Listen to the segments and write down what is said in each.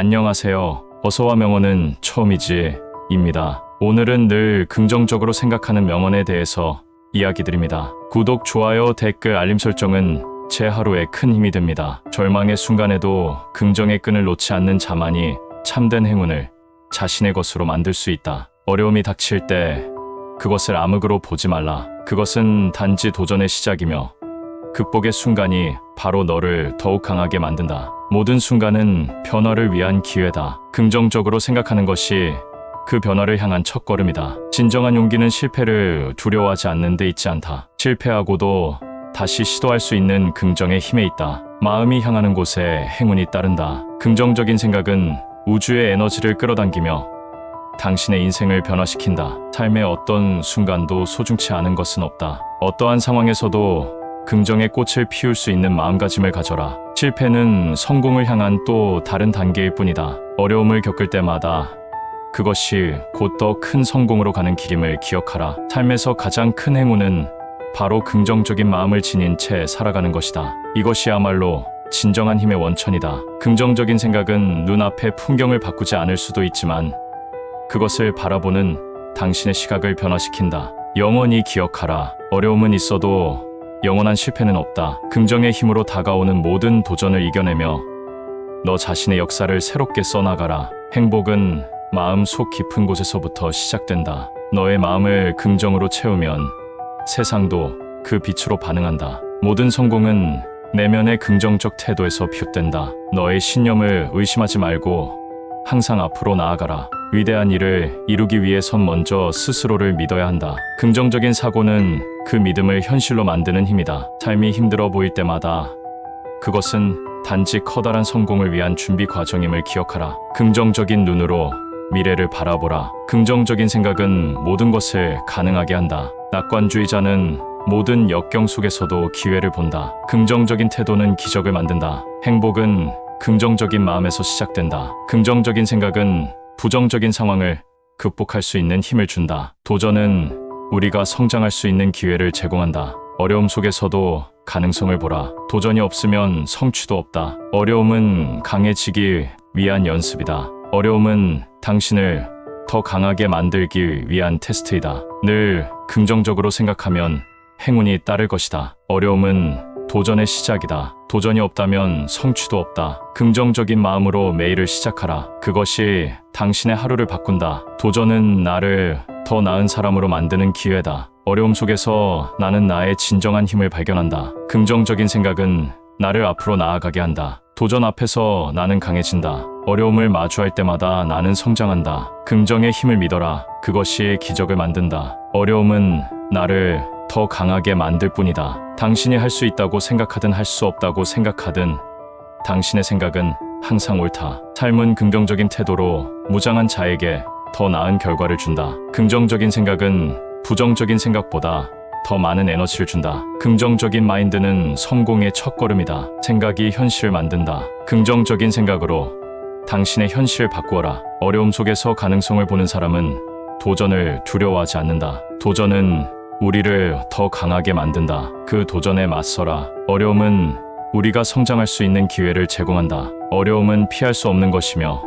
안녕하세요. 어서와 명언은 처음이지 입니다. 오늘은 늘 긍정적으로 생각하는 명언에 대해서 이야기 드립니다. 구독, 좋아요, 댓글, 알림 설정은 제 하루에 큰 힘이 됩니다. 절망의 순간에도 긍정의 끈을 놓지 않는 자만이 참된 행운을 자신의 것으로 만들 수 있다. 어려움이 닥칠 때 그것을 암흑으로 보지 말라. 그것은 단지 도전의 시작이며 극복의 순간이 바로 너를 더욱 강하게 만든다. 모든 순간은 변화를 위한 기회다. 긍정적으로 생각하는 것이 그 변화를 향한 첫걸음이다. 진정한 용기는 실패를 두려워하지 않는 데 있지 않다. 실패하고도 다시 시도할 수 있는 긍정의 힘에 있다. 마음이 향하는 곳에 행운이 따른다. 긍정적인 생각은 우주의 에너지를 끌어당기며 당신의 인생을 변화시킨다. 삶의 어떤 순간도 소중치 않은 것은 없다. 어떠한 상황에서도 긍정의 꽃을 피울 수 있는 마음가짐을 가져라. 실패는 성공을 향한 또 다른 단계일 뿐이다. 어려움을 겪을 때마다 그것이 곧 더 큰 성공으로 가는 길임을 기억하라. 삶에서 가장 큰 행운은 바로 긍정적인 마음을 지닌 채 살아가는 것이다. 이것이야말로 진정한 힘의 원천이다. 긍정적인 생각은 눈앞의 풍경을 바꾸지 않을 수도 있지만 그것을 바라보는 당신의 시각을 변화시킨다. 영원히 기억하라. 어려움은 있어도 영원한 실패는 없다. 긍정의 힘으로 다가오는 모든 도전을 이겨내며 너 자신의 역사를 새롭게 써나가라. 행복은 마음 속 깊은 곳에서부터 시작된다. 너의 마음을 긍정으로 채우면 세상도 그 빛으로 반응한다. 모든 성공은 내면의 긍정적 태도에서 비롯된다. 너의 신념을 의심하지 말고 항상 앞으로 나아가라. 위대한 일을 이루기 위해선 먼저 스스로를 믿어야 한다. 긍정적인 사고는 그 믿음을 현실로 만드는 힘이다. 삶이 힘들어 보일 때마다 그것은 단지 커다란 성공을 위한 준비 과정임을 기억하라. 긍정적인 눈으로 미래를 바라보라. 긍정적인 생각은 모든 것을 가능하게 한다. 낙관주의자는 모든 역경 속에서도 기회를 본다. 긍정적인 태도는 기적을 만든다. 행복은 긍정적인 마음에서 시작된다. 긍정적인 생각은 부정적인 상황을 극복할 수 있는 힘을 준다. 도전은 우리가 성장할 수 있는 기회를 제공한다. 어려움 속에서도 가능성을 보라. 도전이 없으면 성취도 없다. 어려움은 강해지기 위한 연습이다. 어려움은 당신을 더 강하게 만들기 위한 테스트이다. 늘 긍정적으로 생각하면 행운이 따를 것이다. 어려움은 도전의 시작이다. 도전이 없다면 성취도 없다. 긍정적인 마음으로 매일을 시작하라. 그것이 당신의 하루를 바꾼다. 도전은 나를 더 나은 사람으로 만드는 기회다. 어려움 속에서 나는 나의 진정한 힘을 발견한다. 긍정적인 생각은 나를 앞으로 나아가게 한다. 도전 앞에서 나는 강해진다. 어려움을 마주할 때마다 나는 성장한다. 긍정의 힘을 믿어라. 그것이 기적을 만든다. 어려움은 나를 더 강하게 만들 뿐이다. 당신이 할 수 있다고 생각하든 할 수 없다고 생각하든 당신의 생각은 항상 옳다. 삶은 긍정적인 태도로 무장한 자에게 더 나은 결과를 준다. 긍정적인 생각은 부정적인 생각보다 더 많은 에너지를 준다. 긍정적인 마인드는 성공의 첫걸음이다. 생각이 현실을 만든다. 긍정적인 생각으로 당신의 현실을 바꾸어라. 어려움 속에서 가능성을 보는 사람은 도전을 두려워하지 않는다. 도전은 우리를 더 강하게 만든다. 그 도전에 맞서라. 어려움은 우리가 성장할 수 있는 기회를 제공한다. 어려움은 피할 수 없는 것이며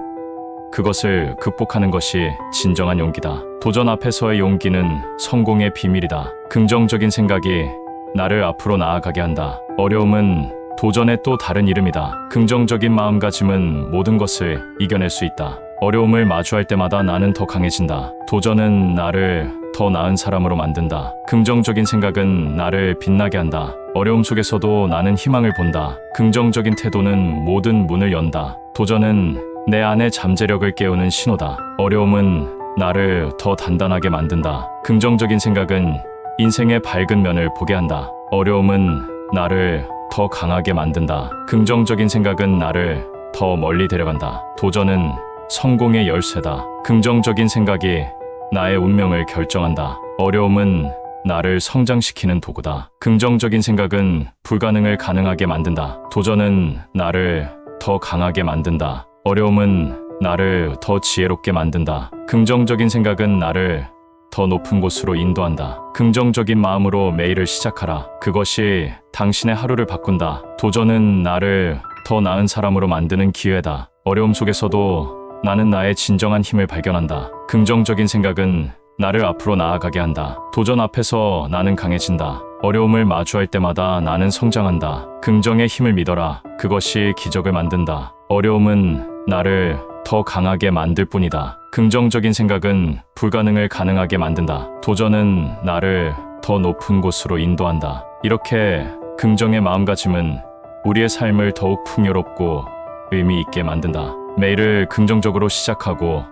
그것을 극복하는 것이 진정한 용기다. 도전 앞에서의 용기는 성공의 비밀이다. 긍정적인 생각이 나를 앞으로 나아가게 한다. 어려움은 도전의 또 다른 이름이다. 긍정적인 마음가짐은 모든 것을 이겨낼 수 있다. 어려움을 마주할 때마다 나는 더 강해진다. 도전은 나를 더 나은 사람으로 만든다. 긍정적인 생각은 나를 빛나게 한다. 어려움 속에서도 나는 희망을 본다. 긍정적인 태도는 모든 문을 연다. 도전은 내 안의 잠재력을 깨우는 신호다. 어려움은 나를 더 단단하게 만든다. 긍정적인 생각은 인생의 밝은 면을 보게 한다. 어려움은 나를 더 강하게 만든다. 긍정적인 생각은 나를 더 멀리 데려간다. 도전은 성공의 열쇠다. 긍정적인 생각이 나의 운명을 결정한다. 어려움은 나를 성장시키는 도구다. 긍정적인 생각은 불가능을 가능하게 만든다. 도전은 나를 더 강하게 만든다. 어려움은 나를 더 지혜롭게 만든다. 긍정적인 생각은 나를 더 높은 곳으로 인도한다. 긍정적인 마음으로 매일을 시작하라. 그것이 당신의 하루를 바꾼다. 도전은 나를 더 나은 사람으로 만드는 기회다. 어려움 속에서도 나는 나의 진정한 힘을 발견한다. 긍정적인 생각은 나를 앞으로 나아가게 한다. 도전 앞에서 나는 강해진다. 어려움을 마주할 때마다 나는 성장한다. 긍정의 힘을 믿어라. 그것이 기적을 만든다. 어려움은 나를 더 강하게 만들 뿐이다. 긍정적인 생각은 불가능을 가능하게 만든다. 도전은 나를 더 높은 곳으로 인도한다. 이렇게 긍정의 마음가짐은 우리의 삶을 더욱 풍요롭고 의미 있게 만든다. 매일을 긍정적으로 시작하고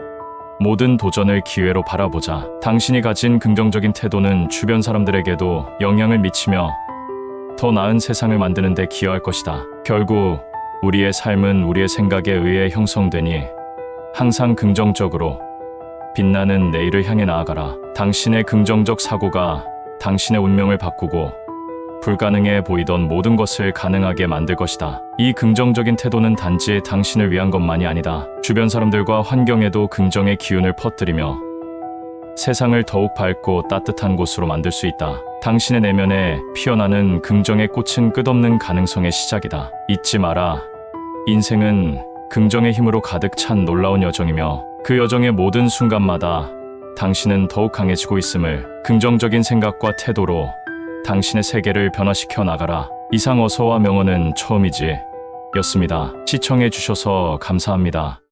모든 도전을 기회로 바라보자. 당신이 가진 긍정적인 태도는 주변 사람들에게도 영향을 미치며 더 나은 세상을 만드는 데 기여할 것이다. 결국 우리의 삶은 우리의 생각에 의해 형성되니 항상 긍정적으로 빛나는 내일을 향해 나아가라. 당신의 긍정적 사고가 당신의 운명을 바꾸고 불가능해 보이던 모든 것을 가능하게 만들 것이다. 이 긍정적인 태도는 단지 당신을 위한 것만이 아니다. 주변 사람들과 환경에도 긍정의 기운을 퍼뜨리며 세상을 더욱 밝고 따뜻한 곳으로 만들 수 있다. 당신의 내면에 피어나는 긍정의 꽃은 끝없는 가능성의 시작이다. 잊지 마라. 인생은 긍정의 힘으로 가득 찬 놀라운 여정이며 그 여정의 모든 순간마다 당신은 더욱 강해지고 있음을 긍정적인 생각과 태도로 당신의 세계를 변화시켜 나가라. 이상 어서와 명언은 처음이지 였습니다. 시청해 주셔서 감사합니다.